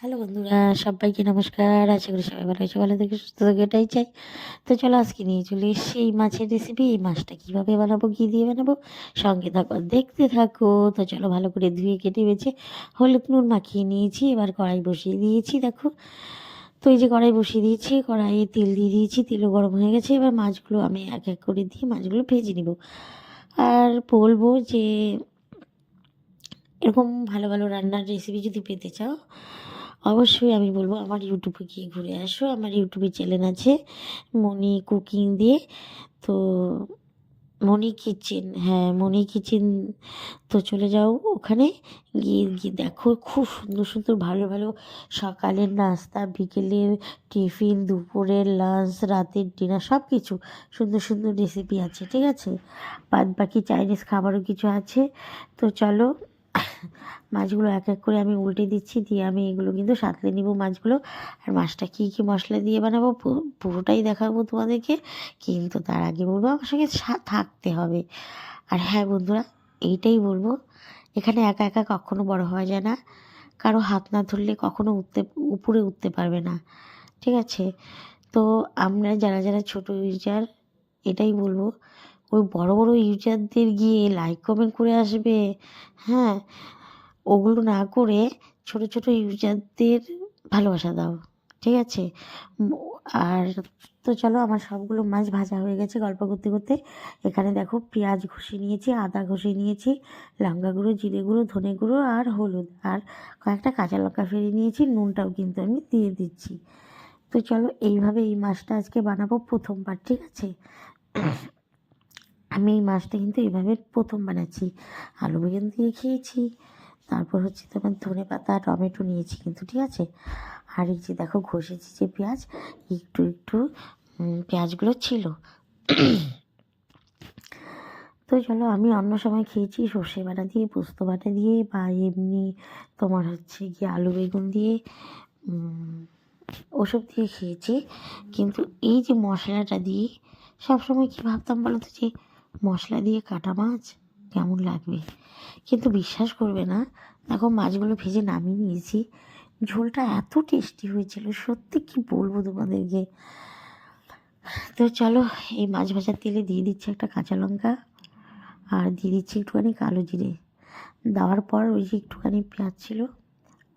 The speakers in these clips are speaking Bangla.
হ্যালো বন্ধুরা। সবাইকে নমস্কার। আশা করি সবাই ভালো আছে, ভালো থেকে, সুস্থ থেকে, এটাই চাই। তো চলো আজকে নিয়ে চলে এসেছি এই মাছের রেসিপি এই মাছটা কীভাবে বানাবো, কী দিয়ে বানাবো, সঙ্গে থাকো, দেখতে থাকো। তো চলো ভালো করে ধুয়ে কেটে বেছে হলুদ নুন মাখিয়ে নিয়েছি, এবার কড়াই বসিয়ে দিয়েছি, দেখো। তো এই যে কড়াই বসিয়ে দিয়েছি, কড়াইয়ে তেল দিয়ে দিয়েছি, তেলও গরম হয়ে গেছে। এবার মাছগুলো আমি এক এক করে দিয়ে মাছগুলো ভেজে নিব। আর বলব যে এরকম ভালো ভালো রান্নার রেসিপি যদি পেতে চাও অবশ্যই আমি বলব, আমার ইউটিউবে গিয়ে ঘুরে আসো। আমার ইউটিউবে চ্যানেল আছে মনি কুকিং দিয়ে। তো মনি কিচেন হ্যাঁ মনি কিচেন তো চলে যাও ওখানে। গিয়ে গিয়ে দেখো, খুব সুন্দর সুন্দর, ভালো ভালো সকালের নাস্তা, বিকেলের টিফিন, দুপুরের লাঞ্চ রাতের ডিনার সব কিছু সুন্দর সুন্দর রেসিপি আছে, ঠিক আছে? বাদ বাকি চাইনিজ খাবারও কিছু আছে। তো চলো মাছগুলো এক এক করে আমি উল্টে দিচ্ছি, দিয়ে আমি এগুলো কিন্তু সাঁতলে নিব মাছগুলো। আর মাছটা কী কী মশলা দিয়ে বানাবো পুরোটাই দেখাবো তোমাদেরকে, কিন্তু তার আগে বলব আমার সঙ্গে থাকতে হবে। আর হ্যাঁ বন্ধুরা, এইটাই বলব, এখানে একা একা কখনো বড় হওয়া যায় না। কারও হাত না ধরলে কখনো উঠতে, উপরে উঠতে পারবে না, ঠিক আছে? তো আমরা যারা যারা ছোট ইউজার, এটাই বলব, ওই বড় বড় ইউজারদের গিয়ে লাইক কমেন্ট করে আসবে হ্যাঁ? ওগুলো না করে ছোট ছোট ইউজারদের ভালোবাসা দাও, ঠিক আছে? আর তো চলো আমার সবগুলো মাছ ভাজা হয়ে গেছে গল্প করতে করতে। এখানে দেখো পেঁয়াজ ঘষে নিয়েছি, আদা ঘষে নিয়েছি, লঙ্কা গুঁড়ো, জিরে গুঁড়ো, ধনে গুঁড়ো আর হলুদ। আর কয়েকটা কাঁচা লঙ্কা ফেলে নিয়েছি, নুনটাও কিন্তু আমি দিয়ে দিচ্ছি। তো চলো এইভাবে এই মাছটা আজকে বানাবো প্রথমবার, ঠিক আছে? আমি এই মাছটা কিন্তু এইভাবে প্রথম বানাচ্ছি। আলু বেগুন দিয়ে খেয়েছি তারপর হচ্ছে তোমার ধনে পাতা, টমেটো নিয়েছি কিন্তু, ঠিক আছে? আর এই যে দেখো ঘষেছি যে পেঁয়াজ, একটু একটু পেঁয়াজগুলো ছিল। তো চলো, আমি অন্য সময় খেয়েছি, সর্ষে বাটা দিয়ে, পোস্ত বাটা দিয়ে, বা এমনি তোমার হচ্ছে গিয়ে আলু বেগুন দিয়ে ওসব দিয়ে খেয়েছি। কিন্তু এই যে মশলাটা দিয়ে, সবসময় কী ভাবতাম বলো তো যে, মশলা দিয়ে কাটা মাছ? কেমন লাগবে? কিন্তু বিশ্বাস করবে না। দেখো, মাছগুলো ভেজে নামিয়ে নিয়েছি। ঝোলটা এত টেস্টি হয়েছিল, সত্যি কি বলব তোমাদেরকে? তো চলো, এই মাছ ভাজার তেলে দিয়ে দিচ্ছি একটা কাঁচা লঙ্কা আর দিয়ে দিচ্ছি একটুখানি কালো জিরে। দেওয়ার পর ওই যে একটুখানি পেঁয়াজ ছিল,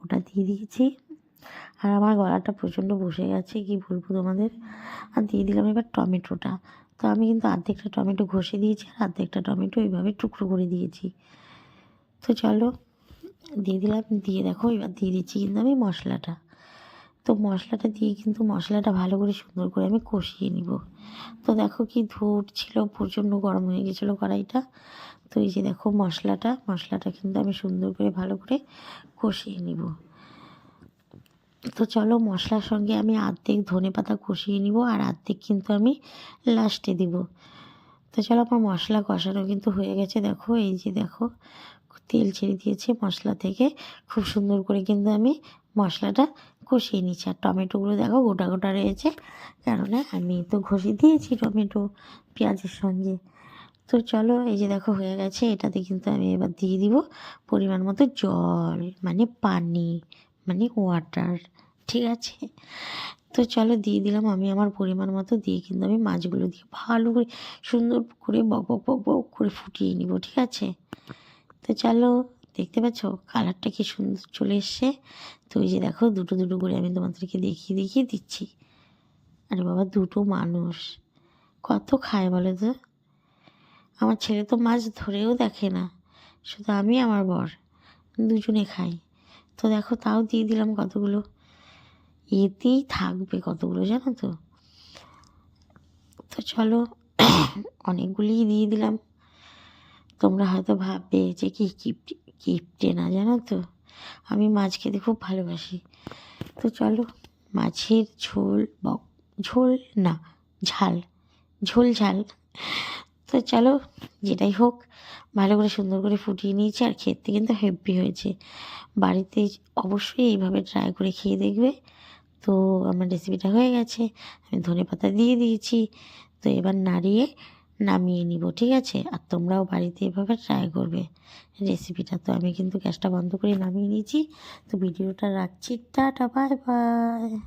ওটা দিয়ে দিয়েছি। আর আমার গলাটা প্রচণ্ড বসে গেছে, কি বলব তোমাদের? আর দিয়ে দিলাম এবার টমেটোটা। তো আমি কিন্তু অর্ধেকটা টমেটো ঘষে দিয়েছি আর অর্ধেকটা টমেটো এইভাবে টুকরো করে দিয়েছি। তো চলো, দিয়ে দিলাম, দিয়ে দেখো, এবার দিয়ে দিচ্ছি কিন্তু আমি মশলাটা। তো মশলাটা দিয়ে কিন্তু মশলাটা ভালো করে সুন্দর করে আমি কষিয়ে নিব। তো দেখো কি ধূর ছিল, প্রচণ্ড গরম হয়ে গেছিল কড়াইটা। তো এই যে দেখো মশলাটা মশলাটা কিন্তু আমি সুন্দর করে ভালো করে কষিয়ে নিব। তো চলো মশলার সঙ্গে আমি আর্ধেক ধনে পাতা কষিয়ে নিব আর আর্ধেক কিন্তু আমি লাস্টে দিব। তো চলো আমার মশলা কষানো কিন্তু হয়ে গেছে। দেখো, এই যে দেখো, তেল ছেড়ে দিয়েছে মশলা থেকে। খুব সুন্দর করে কিন্তু আমি মশলাটা কষিয়ে নিচ্ছি। আর টমেটোগুলো দেখো, গোটা গোটা রয়েছে। কেননা আমি তো ঘষে দিয়েছি টমেটো পেঁয়াজের সঙ্গে। তো চলো, এই যে দেখো, হয়ে গেছে। এটাতে কিন্তু আমি এবার দিয়ে দিব পরিমাণ মতো জল মানে পানি। মানে ওয়াটার ঠিক আছে? তো চলো দিয়ে দিলাম, আমি আমার পরিমাণ মতো দিয়ে কিন্তু আমি মাছগুলো দিয়ে ভালো করে, সুন্দর করে বক বক বক বক করে ফুটিয়ে নিব, ঠিক আছে? তো চলো, দেখতে পাচ্ছ? কালারটা কি সুন্দর চলে এসছে। তো ওই যে দেখো, দুটো দুটো করে আমি তোমাদেরকে দেখিয়ে দেখিয়ে দিচ্ছি। আরে বাবা, দুটো মানুষ। কত খায় বলো তো? আমার ছেলে তো মাছ ধরেও দেখে না। শুধু আমি আমার বর, দুজনে খাই। তো দেখো তাও দিয়ে দিলাম কতগুলো। এতেই থাকবে কতগুলো জানো তো? তো চলো, অনেকগুলিই দিয়ে দিলাম। তোমরা হয়তো ভাববে যে কি কিপটে কিপটে না জানো তো? আমি মাছ খেতে খুব ভালোবাসি। তো চলো, মাছের ঝোল, বক, ঝোল না, ঝাল, ঝোল ঝাল। তো চলো, যেটাই হোক, ভালো করে সুন্দর করে ফুটিয়ে নিয়েছি আর খেতে কিন্তু হেভি হয়েছে। বাড়িতে অবশ্যই এইভাবে ট্রাই করে খেয়ে দেখবে। তো আমার রেসিপিটা হয়ে গেছে, আমি ধনে পাতা দিয়ে দিয়েছি। তো এবার নাড়িয়ে নামিয়ে নিব, ঠিক আছে? আর তোমরাও বাড়িতে এভাবে ট্রাই করবে। রেসিপিটা তো আমি কিন্তু গ্যাসটা বন্ধ করে নামিয়ে নিয়েছি। তো ভিডিওটা রাখছি, টাটা বাই বাই